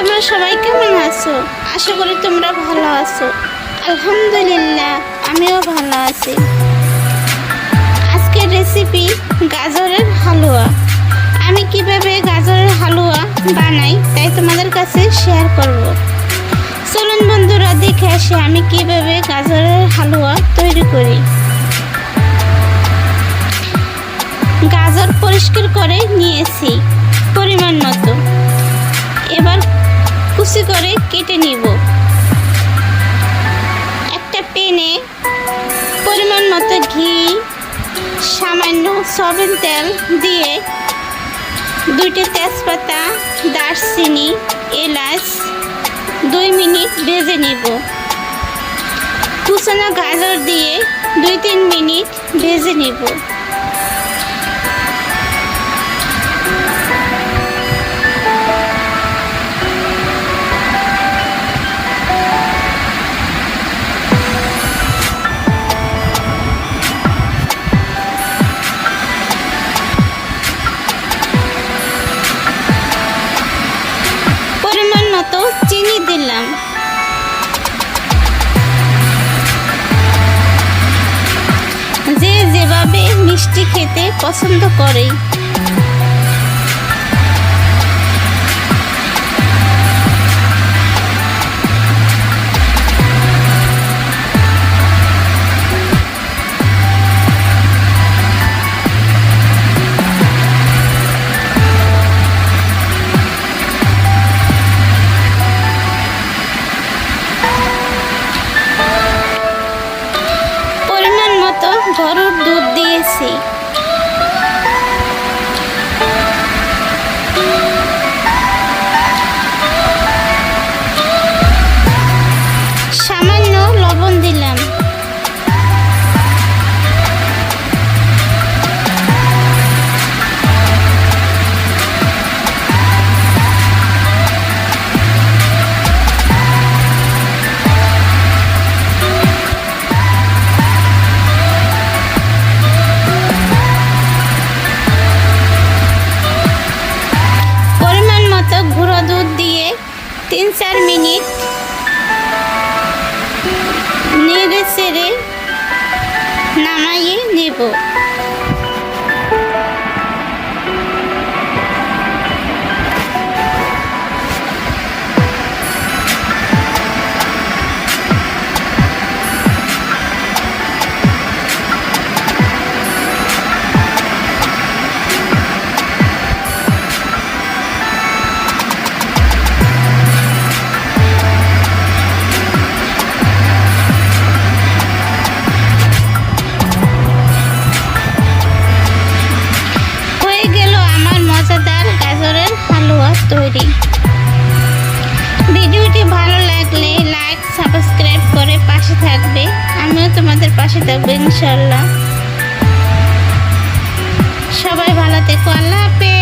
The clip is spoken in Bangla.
সবাই কেমন আছো? আশা করি তোমরা ভালো আছো। আলহামদুলিল্লাহ, আমিও ভালো আছি। আজকের রেসিপি গাজরের হালুয়া। আমি কীভাবে গাজরের হালুয়া বানাই তাই তোমাদের কাছে শেয়ার করব। চলুন বন্ধুরা, দেখে আসি আমি কীভাবে গাজরের হালুয়া তৈরি করি। গাজর পরিষ্কার করে নিয়েছি। কেটে নিব। একটা পেনে পরিমাণ মতো ঘি, সামান্য সয়াবিন তেল দিয়ে দুইটা তেজপাতা, দারচিনি, এলাচ দুই মিনিট ভেজে নিব। কুচানো গাজর দিয়ে দুই তিন মিনিট ভেজে নিব। যেভাবে মিষ্টি খেতে পছন্দ করে মতো গরুর দুধ দিয়েছি। সামান্য লবণ দিলাম। তিন চার মিনিট নেড়ে চেড়ে নামাইয়ে নেব করে পাশে থাকবে আমিও তোমাদের পাশে থাকব ইনশাল্লাহ। সবাই ভালো থেকো আল্লাহ হাফেজ।